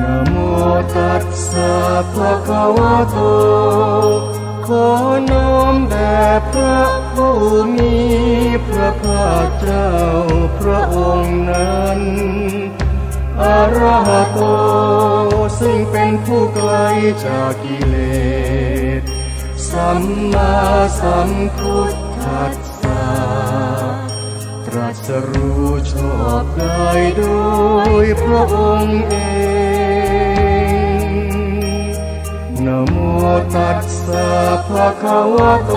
นะโมตัสสะภะคะวะโต ขอน้อมแด่พระผู้มีพระภาคเจ้าพระองค์นั้นอรหโตซึ่งเป็นผู้ไกลจากกิเลส สัมมาสัมพุทธัสสะตรัสรู้ชอบได้โดยพระองค์เอง ตัสสะภะคะวะโต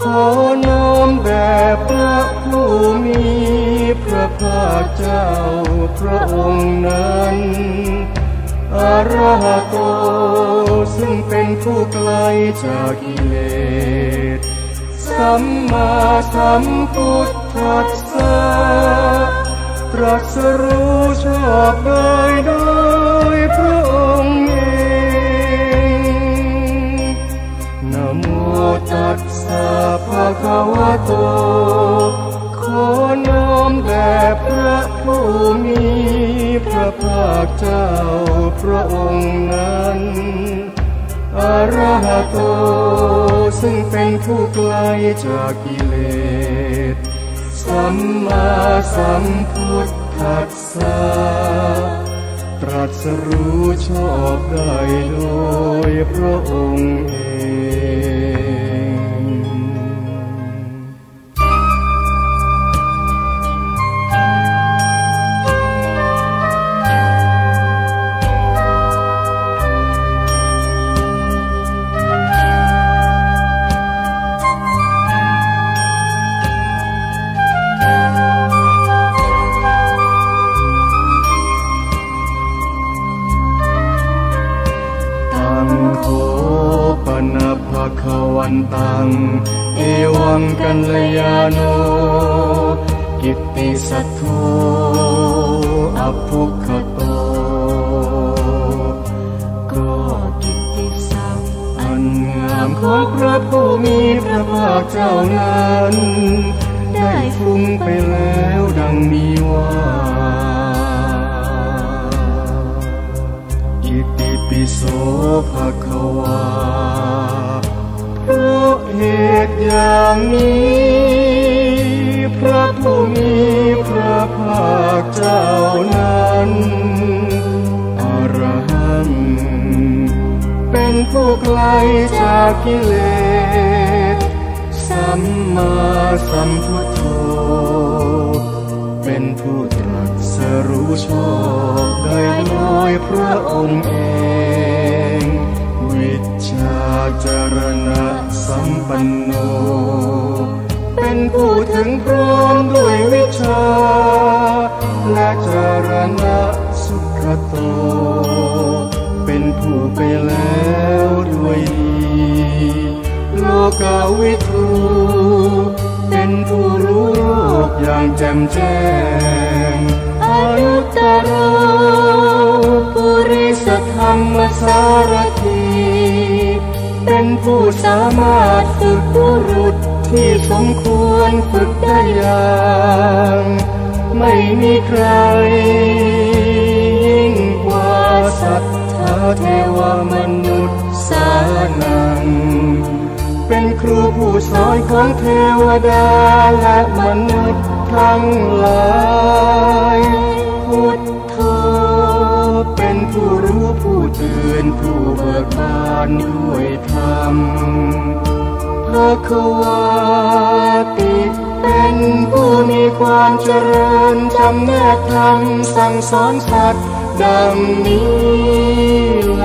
ขอน้อมแด่พระผู้มีพระภาคเจ้าพระองค์นั้นอรหัตโต ซึ่งเป็นผู้ไกลจากกิเลส สัมมาสัมพุทธัสสะตรัสรู้ชอบได้โดยพระองค์ นั้นอรหัตโตซึ่งเป็นผู้ไกลจากกิเลส สัมมาสัมพุทธัสสะตรัสรู้ชอบได้โดยพระองค์เอง วันตัง เอวังกัลยาโน กิตติสัทโธอภุคโต ก็กิตติศัพท์อันงามของพระผู้มีพระภาคเจ้านั้น ได้ฟุ้งไปแล้วดังมีว่าอิติปิโสภะคะวา อย่างนี้ พระผู้มีพระภาคเจ้านั้นอรหังเป็นผู้ไกลจากกิเลส สัมมาสัมพุทโธ เป็นผู้ตรัสรู้ชอบได้โดยพระองค์เอง วิชาจารณะ สัมปันโน เป็นผู้ถึงพร้อมด้วยวิชา และจารณะสุขโต เป็นผู้ไปแล้วด้วยดีโลกาวิทูเป็นผู้รู้โลกอย่างแจ่มแจ้งอนุตตรโร เป็นผู้สามารถฝึกบุรุษที่สมควรฝึกได้อย่างไม่มีใครยิ่งกว่าสัทธาเทวมนุษย์สานัง เป็นครูผู้สอนของเทวดาและมนุษย์ทั้งหลาย เตือนผู้เบิกบานด้วยธรรมพระควาติเป็นผู้มีความเจริญจำแนกธรรมสั่งสอนสัตว์ดังนี้แล